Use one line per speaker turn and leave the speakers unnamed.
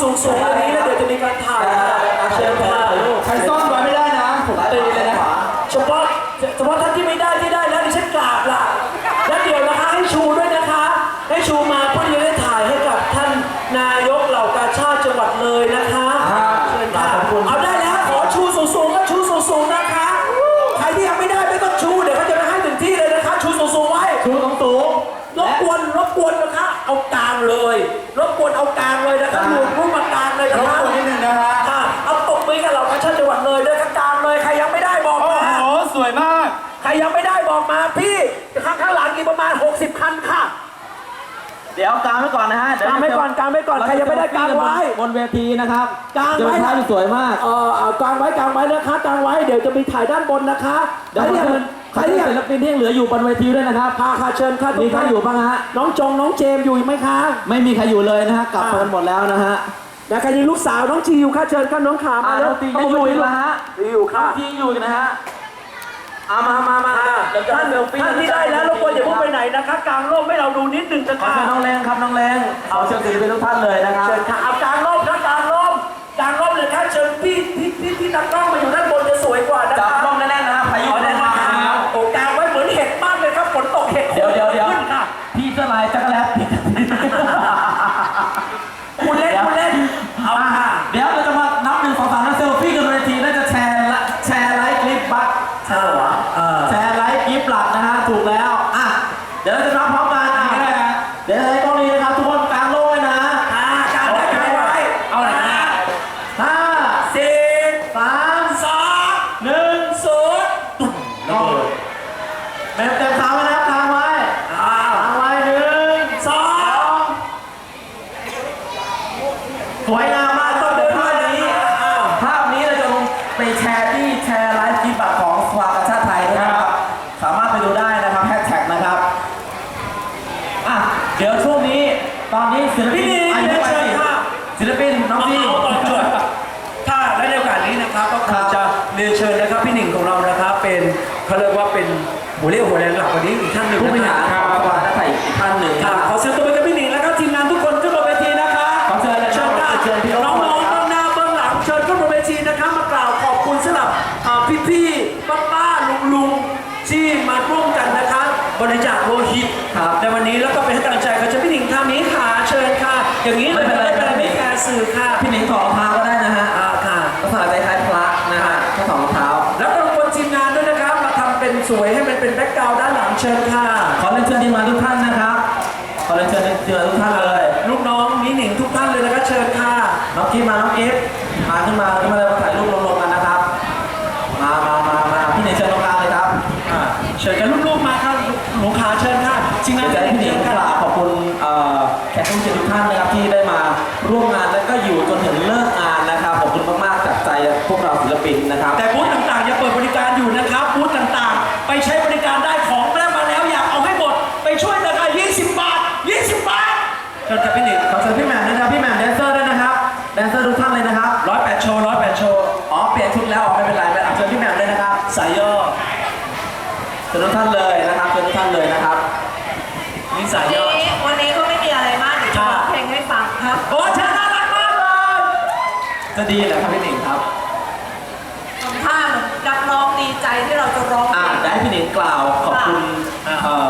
สูงๆอันนี้แล้วเดี๋ยวจะมีการถ่ายค่ะเชิญค่ะ
ใเอา
กลางเลย
รบ
กวนเอากลางเลยนะคะหลุดรูปมากลางเลย
ร
นะ
บ
คะ
กวนนิดนึงนะฮะ
ค่ะเอาตบมือกับเหล่ากาชาติจังหวัดเลยด้วยค่ะกลางเลยใครยังไม่ได้บอก
โอ้
มา
โห สวยมาก
ใครยังไม่ได้บอกมาพี่ข้างข้างหลังอีกประมาณ 60คันค่ะ
เดี๋ยวกางไว้ก่อนนะฮะ
กางไว้ก่อนกางไว้ก่อนใครยังไม่ได้กางไว้
บนเวทีนะครับ
กางไว้
จะเป็นภาพที่สวยมาก
เออเอากางไว้กางไว้นะคะกางไว้เดี๋ยวจะมีถ่ายด้านบนนะคะ
เดี๋ยว
ใคร
ผม
ยัง
เชิญ
ใคร
ใครที่
ยัง
ศิลปินที่ยังเหลืออยู่บนเวทีด้วยนะครับ
พาค่ะเชิญค่ะทุ
มี
ก
ใคร
ท่าน
อยู่บ้างฮะ
น้องจงน้องเจมส์อยู่ไหมคะ
ไม่มีใครอยู่เลยนะฮะ กลับ
อ่า
กันหมดแล้วนะฮะ
นะใครยังลูกสาวน้องจีอยู่ค่ะเชิญค่ะน้องขามา
อ่า
แล้ว
น้องจียังอยู่อีกเหรอฮะ
อยู่ค่ะ
ที่อยู่กันนะฮะเอามามามา
อ่า
เดี๋ยวจะ
ท่าน
เซลฟี่
ท่านที่ได้แล้วรบกวนอย่าเพิ่งไปไหนนะคะกางร่มให้เราดูนิดนึงนะ
ขอ
คะ
เชิญน้องแรงครับน้องแรงเอาเชิญศิลปินทุกท่านเลยนะครับ
เชิญค่ะเอากางร่
ม
ส
วยงามมาก
ต้
ต้
อ
องง
เดิ
เดิ
น
น
ด้
ท่า
วย
นี้
นี้อ้าว
ภาพนี้เราจะลงไปแชร์ที่แชร์ไลฟ์คลิปบัตรของสภากาชาติไทยนะครับ สามารถไปดูได้นะครับแฮชแท็กนะครับอะเดี๋ยวช่วงนี้ตอนนี้ศิลปิ
พี่
น
นี่
อายุ
เรียน
ไป
เชิญค่ะ
ศิลปินน้อง
เอา
ดี
เอาตอนจบถ้าและในโอกาสนี้นะครับก็คงจะเรียนเชิญนะครับพี่หนิงของเรานะครับ เป็นเขาเรียกว่าเป็นหัวเรี่ยวหัวแรงหลักวันนี้อีกท่านหนึ่ง
ผู้บริ
นะ
หาร
ค
ข
รั
บริ
จาคโลหิต
ครับ
ในวันนี้แล้วก็เป็นให้กำลังใจกับเชิญพี่หนิงท่านี้ค่ะเชิญค่ะ อย่างนี้เลย
ไม่เป็นไร
ไม่เป็นไรไม่แคร์สื่อค่ะ
พี่หนิงถอดรองเท้าก็ได้นะฮะ
อ่าค่ะ
ลักษณะคล้ายๆพระนะฮะแค่ถอดรองเท้า
แล้วก็รบกวนทีมงานด้วยนะครับ มาทำเป็นสวยให้มันเป็นแบ็คกราวด์ด้านหลังเชิญค่ะ
ขอเรียนเชิญทีมงานทุกท่านนะครับ ขอเรียนเชิญทีมงานทุกท่านเลย
ลูกน้องมิหนิงทุกท่านเลยนะครับเชิญค่ะ
น้องกิฟมา น้องกิฟมาขึ้นมาขึ้นมาเลยมาถ่ายรูปรวมๆกันนะครับ มามามามาพี่หนิงเชิญตรงกลางเลยครับ
อ่าเชิญกันลูกๆมาครับ หนูขาเชิญค่ะทีมงาน
เดี๋ยวจะให้พี่หนิง
เชิญ
ก
ค่ะ
ราบขอบคุณเอ่อแขกผู้มีเกียรติทุกท่านนะครับที่ได้มาร่วมงานและก็อยู่จนถึงเลิกงานนะครับขอบคุณมากๆจากใจพวกเราศิลปินนะครับ
แต่บูธต่างๆยังเปิดบริการอยู่นะครับบูธต่างๆ ไปใช้บริการได้ของได้มาแล้วอยากเอาให้หมดไปช่วยนะคะ20 บาท 20 บาทเชิญครับพี่หนิง
ขอเชิญพี่แหม่มด้วยนะครับพี่แหม่มแดนเซอร์ด้วยนะครับแดนเซอร์ทุกท่านเลยนะครับ
ร้อยแปดโชว์ร้อยแปดโชว์
อ๋อเปลี่ยนชุดแล้วอ๋อไม่เป็นไรไม่เป็นไรเชิญพี่แหม่มเลยนะครับ
สายย่อ
เชิญทุกท่านเลยนะครับเชิญทุกท่านเลยนะครับ
นี่สาย
วัน
ย่อ
นี้วันนี้ก็ไม่มีอะไรมากเดี๋ยวจะร้องเพลงให้ฟังครับ
โอ้เชิญน่ารักมากเลย
จะดีเหรอครับพี่หนิงครับ
ทำท่าเหมือนนักร้องดีใจที่เราจะร้องเพ
อ่า
ลง
ได้พี่หนิงกล่าวขอบคุณเอ่อ